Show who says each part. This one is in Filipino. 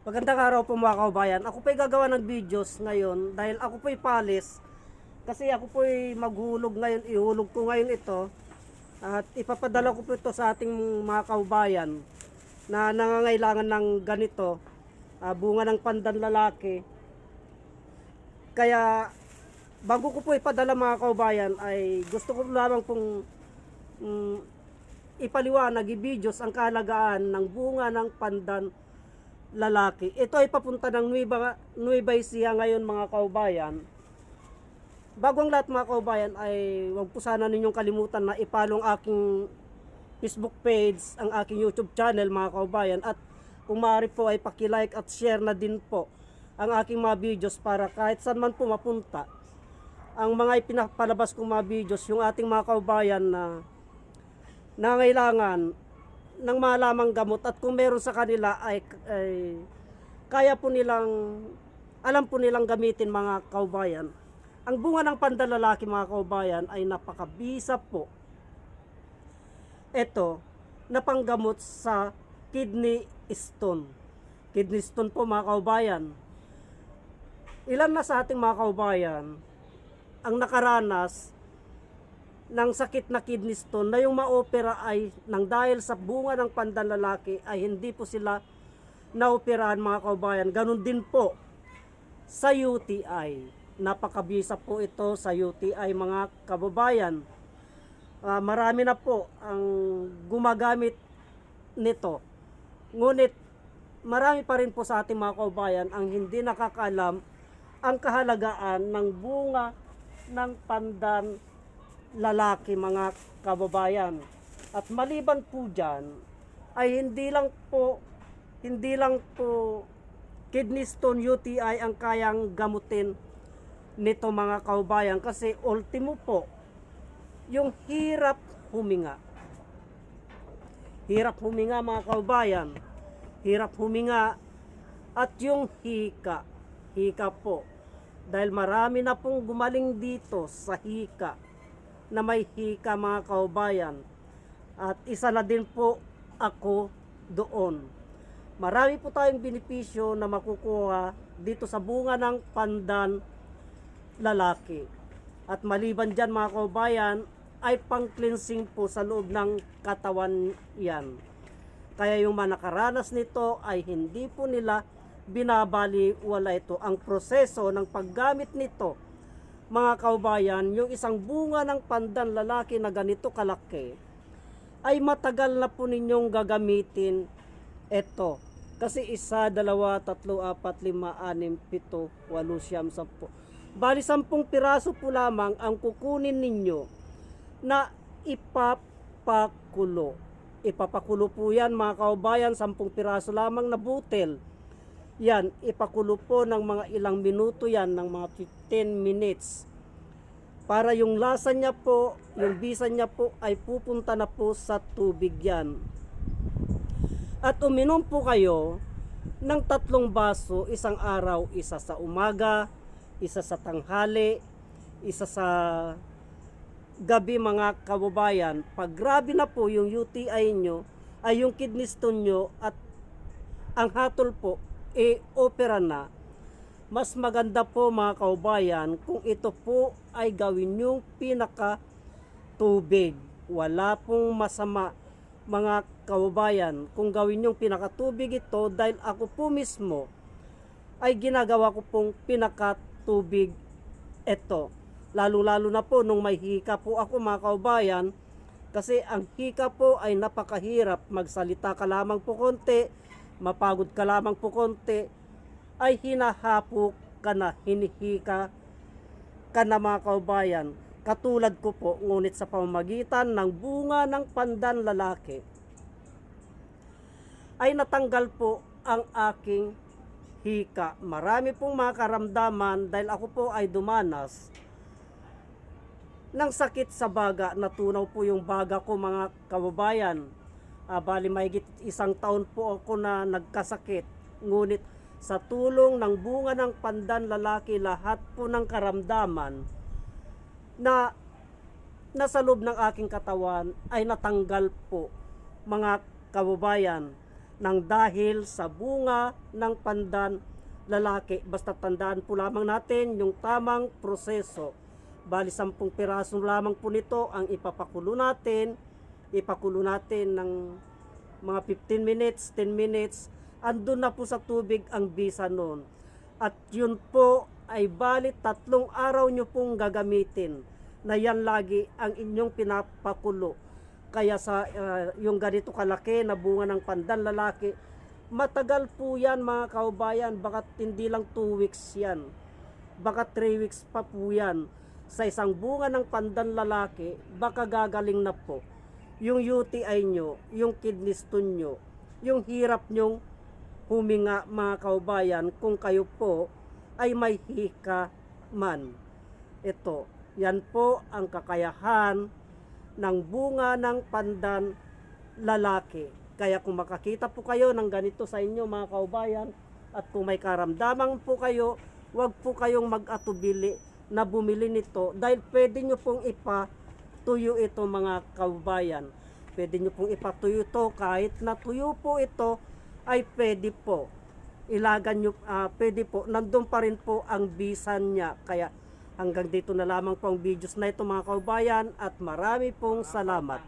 Speaker 1: Magandang araw po mga kaubayan. Ako po'y gagawa ng videos ngayon dahil ako po'y palis. Kasi ako po'y maghulog ngayon, ihulog ko ngayon ito. At ipapadala ko po ito sa ating mga kaubayan na nangangailangan ng ganito. ah, bunga ng pandan lalaki. Kaya bago ko po ipadala mga kaubayan ay gusto ko lamang pong mm, ipaliwanag, i-videos ang kahalagaan ng bunga ng pandan lalaki. Ito ay papunta ng Nueva, Nueva Ecija ngayon mga kaubayan. Bago ang lahat mga kaubayan ay huwag po sana ninyong kalimutan na ipalong aking Facebook page, ang aking YouTube channel mga kaubayan. At kung maaari po ay paki-like at share na din po ang aking mga videos para kahit saan man po mapunta. Ang mga ipinapalabas kong mga videos yung ating mga kaubayan na nangailangan ng malamang gamot at kung meron sa kanila ay, ay kaya po nilang alam po nilang gamitin mga kaubayan. Ang bunga ng pandalalaki mga kaubayan ay napakabisa po. Ito, napanggamot sa kidney stone. Kidney stone po mga kaubayan. Ilan na sa ating mga kaubayan ang nakaranas ng sakit na kidney stone na yung maopera ay nang dahil sa bunga ng pandalalaki ay hindi po sila naoperahan mga kaubayan. Ganun din po sa UTI. Napakabisa po ito sa UTI mga kababayan. Ah, marami na po ang gumagamit nito. Ngunit marami pa rin po sa ating mga kaubayan ang hindi nakakaalam ang kahalagaan ng bunga ng pandan lalaki mga kababayan. At maliban po dyan, ay hindi lang po, hindi lang po kidney stone UTI ang kayang gamutin nito mga kababayan kasi ultimo po yung hirap huminga. Hirap huminga mga kababayan. Hirap huminga at yung hika. Hika po. Dahil marami na pong gumaling dito sa hika na may hika mga kaubayan. At isa na din po ako doon. Marami po tayong benepisyo na makukuha dito sa bunga ng pandan lalaki. At maliban dyan mga kaubayan, ay pang-cleansing po sa loob ng katawan yan. Kaya yung mga nakaranas nito ay hindi po nila binabali wala ito. Ang proseso ng paggamit nito mga kaubayan, yung isang bunga ng pandan lalaki na ganito kalaki, ay matagal na po ninyong gagamitin ito. Kasi isa, dalawa, tatlo, apat, lima, anim, pito, walo, siyam, sampu. Bali, sampung piraso po lamang ang kukunin ninyo na ipapakulo. Ipapakulo po yan mga kaubayan, sampung piraso lamang na butel. Yan, ipakulo po ng mga ilang minuto yan, ng mga 15 minutes. Para yung lasa niya po, yung bisa niya po ay pupunta na po sa tubig yan. At uminom po kayo ng tatlong baso isang araw, isa sa umaga, isa sa tanghali, isa sa gabi mga kababayan. Pag grabe na po yung UTI nyo, ay yung kidney stone nyo at ang hatol po, e-opera na, mas maganda po mga kaubayan kung ito po ay gawin yung pinaka tubig. Wala pong masama mga kaubayan kung gawin yung pinakatubig ito dahil ako po mismo ay ginagawa ko pong pinakatubig ito. Lalo-lalo na po nung may hika po ako mga kaubayan kasi ang hika po ay napakahirap magsalita ka lamang po konti, mapagod ka lamang po konti, ay hinahapok ka na, hinihika ka na mga kaubayan. Katulad ko po, ngunit sa pamamagitan ng bunga ng pandan lalaki, ay natanggal po ang aking hika. Marami pong mga karamdaman dahil ako po ay dumanas ng sakit sa baga. Natunaw po yung baga ko mga kababayan. Ah, bali mahigit isang taon po ako na nagkasakit. Ngunit sa tulong ng bunga ng pandan lalaki, lahat po ng karamdaman na nasa loob ng aking katawan ay natanggal po mga kababayan. Nang dahil sa bunga ng pandan lalaki, basta tandaan po lamang natin yung tamang proseso. Bali, sampung piraso lamang po nito ang ipapakulo natin. Ipakulo natin ng mga 15 minutes, 10 minutes. Andun na po sa tubig ang bisa nun. At yun po ay bali tatlong araw nyo pong gagamitin na yan lagi ang inyong pinapakulo. Kaya sa uh, yung ganito kalaki na bunga ng pandan lalaki, matagal po yan mga kaubayan, baka hindi lang 2 weeks yan. Baka 3 weeks pa po yan. Sa isang bunga ng pandan lalaki, baka gagaling na po. Yung UTI nyo, yung kidney stone nyo, yung hirap nyong huminga mga kaubayan kung kayo po ay may hika man. Ito, yan po ang kakayahan ng bunga ng pandan lalaki. Kaya kung makakita po kayo ng ganito sa inyo mga kaubayan at kung may karamdaman po kayo, wag po kayong mag-atubili na bumili nito dahil pwede nyo pong ipatuyo ito mga kaubayan. Pwede nyo pong ipatuyo ito kahit na tuyo po ito ay pwede po. Ilagan nyo, ah, pwede po, nandun pa rin po ang bisan niya. Kaya hanggang dito na lamang po ang videos na ito mga kaubayan at marami pong salamat.